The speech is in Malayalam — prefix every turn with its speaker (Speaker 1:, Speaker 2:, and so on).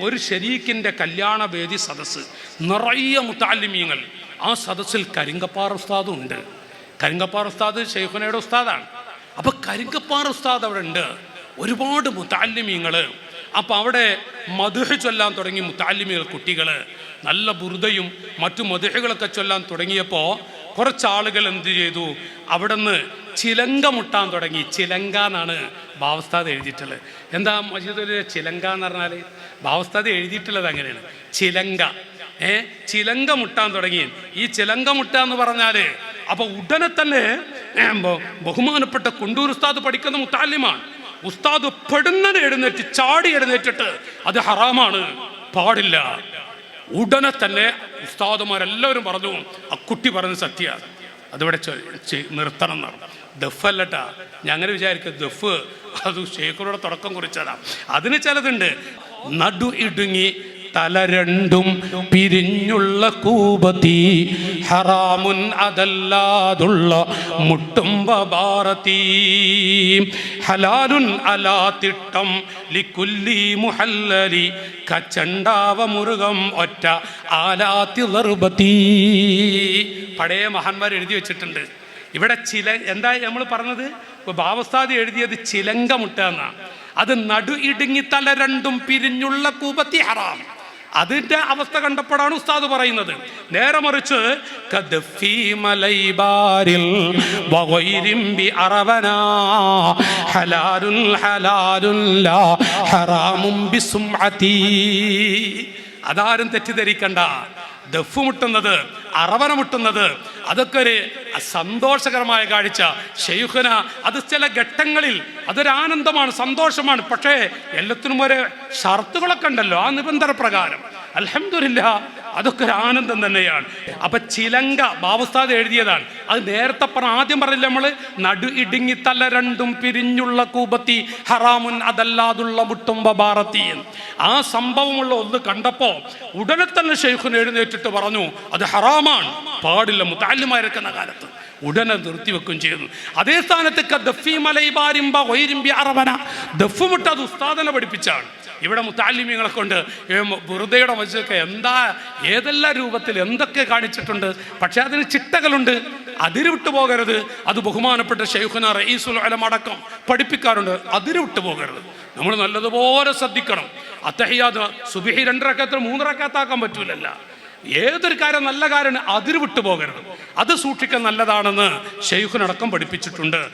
Speaker 1: ഒരു ഷരീക്കിന്റെ കല്യാണ വേദി സദസ്സ്. നിറയെ മുത്താലിമീങ്ങൾ. ആ സദസ്സിൽ കരിങ്കപ്പാറ ഉസ്താദും ഉണ്ട്. കരിങ്കപ്പാറ ഉസ്താദ് ഷെയ്ഖുനയുടെ ഉസ്താദാണ്. അപ്പൊ കരിങ്കപ്പാറ ഉസ്താദ് അവിടെ ഉണ്ട്. ഒരുപാട് മുത്താലിമീങ്ങൾ അപ്പൊ അവിടെ മധുഹ് ചൊല്ലാൻ തുടങ്ങി മുത്താലിമികൾ കുട്ടികൾ നല്ല ബുറുദയും മറ്റു മധുഹകളൊക്കെ ചൊല്ലാൻ തുടങ്ങിയപ്പോൾ കുറച്ചാളുകൾ എന്ത് ചെയ്തു? അവിടെ നിന്ന് ചിലങ്ക മുട്ടാൻ തുടങ്ങി. ചിലങ്ക എന്നാണ് ഭാവസ്ഥാത് എഴുതിയിട്ടുള്ളത്. എന്താ മജീദിലെ ചിലങ്ക എന്ന് പറഞ്ഞാൽ ഭാവസ്ഥാത് എഴുതിയിട്ടുള്ളത് അങ്ങനെയാണ്. ചിലങ്ക. ഏ? ചിലങ്ക മുട്ടാൻ തുടങ്ങി. ഈ ചിലങ്ക മുട്ട എന്ന് പറഞ്ഞാൽ അപ്പൊ ഉടനെ തന്നെ ബഹുമാനപ്പെട്ട കൊണ്ടൂർ ഉസ്താദ് പഠിക്കുന്ന മുത്താലിമാണ്. ഉസ്താദ് പെടുന്നനെ എഴുന്നേറ്റ് ചാടി എഴുന്നേറ്റിട്ട് അത് ഹറാമാണ്. പാടില്ല. ഉടനെ തന്നെ ഉസ്താദുമാരെല്ലാവരും പറഞ്ഞു ആ കുട്ടി പറഞ്ഞ സത്യ അതിവിടെ നിർത്തണം എന്നാണ്. ദഫ് അല്ലട്ടാ വിചാരിക്കും ദഫ് അത് ഷേഖറുടെ തുടക്കം കുറിച്ചതാണ് അതിന് ചിലതുണ്ട്. നടു ഇടുങ്ങി തല രണ്ടും പിരിഞ്ഞുള്ള കൂപത്തി ഹറാമുൻ അതല്ലാതുള്ള മുട്ടും ഹലാലുൻ അലാ തിട്ടം ലിക്കുല്ലി മുഹല്ലലി കച്ചണ്ടാവ മുറുകം ഒറ്റ ആലാത്തി നിർബത്തി പഴയ മഹാന്മാർ എഴുതി വെച്ചിട്ടുണ്ട്. ഇവിടെ ചില എന്താ നമ്മൾ പറഞ്ഞത്? ഭാവസ്ഥാതി എഴുതിയത് ചിലങ്ക മുട്ട എന്നാണ് അത് നടു ഇടുങ്ങി തല രണ്ടും പിരിഞ്ഞുള്ള കൂപത്തി ഹറാം. അതിന്റെ അവസ്ഥ കണ്ടപ്പോഴാണ് ഉസ്താദ് പറയുന്നത്. നേരെ മറിച്ച് അതാരും തെറ്റിദ്ധരിക്കണ്ട ദഫ് മുട്ടുന്നത് അറവന മുട്ടുന്നത് അതൊക്കെ ഒരു സന്തോഷകരമായ കാഴ്ച. ഷെയ്ഖുന അത് ചില ഘട്ടങ്ങളിൽ അതൊരു ആനന്ദമാണ് സന്തോഷമാണ്. പക്ഷേ എല്ലാത്തിനും ഒരു ഷർത്തുകളൊക്കെ ഉണ്ടല്ലോ ആ നിബന്ധന പ്രകാരം. അൽഹംദുലില്ല അതൊക്കെ ഒരു ആനന്ദം തന്നെയാണ്. അപ്പൊ ചിലങ്ക ബാബുസ്താദ് എഴുതിയതാണ്. അത് നേരത്തെ പറഞ്ഞ ആദ്യം പറഞ്ഞില്ല നമ്മൾ? നടു ഇടുങ്ങി തല രണ്ടും പിരിഞ്ഞുള്ള കൂപത്തി ഹറാമുൻ അതല്ലാതുള്ള മുട്ടും ബബാറത്തി ആ സംഭവമുള്ള ഒന്ന് കണ്ടപ്പോ ഉടനെ തന്നെ ഷെയ്ഖുൻ എഴുന്നേറ്റിട്ട് പറഞ്ഞു അത് ഹറാമാണ് പാടില്ല മുത്താലിമാരക്കുന്ന കാലത്ത്. ഉടനെ നിർത്തിവെക്കുകയും ചെയ്യുന്നു അതേ സ്ഥാനത്ത് ദഫി മലൈബാരിമ്പ വൈരിമ്പി അറവന. ദഫ് മുട്ട അത് ഉസ്താദനെ പഠിപ്പിച്ചാണ്. ഇവിടെ മുത്താലിമ്യങ്ങളെ കൊണ്ട് ബുറുദയുടെ വശമൊക്കെ എന്താ ഏതെല്ലാം രൂപത്തിൽ എന്തൊക്കെ കാണിച്ചിട്ടുണ്ട് പക്ഷേ അതിന് ചിട്ടകളുണ്ട്. അതിരുവിട്ട് പോകരുത്. അത് ബഹുമാനപ്പെട്ട ഷെയ്ഖുന റയീസുൽ അലമടക്കം പഠിപ്പിക്കാറുണ്ട്. അതിരുവിട്ട് പോകരുത്. നമ്മൾ നല്ലതുപോലെ ശ്രദ്ധിക്കണം. അത്തഹിയാദ് സുബിഹി രണ്ടരക്കത്തിൽ മൂന്നരക്കത്താക്കാൻ പറ്റൂലല്ല. ഏതൊരു കാര്യം നല്ല കാര്യം അതിരുവിട്ടു പോകരുത്. അത് സൂക്ഷിക്കാൻ നല്ലതാണെന്ന് ഷെയ്ഖുനടക്കം പഠിപ്പിച്ചിട്ടുണ്ട്.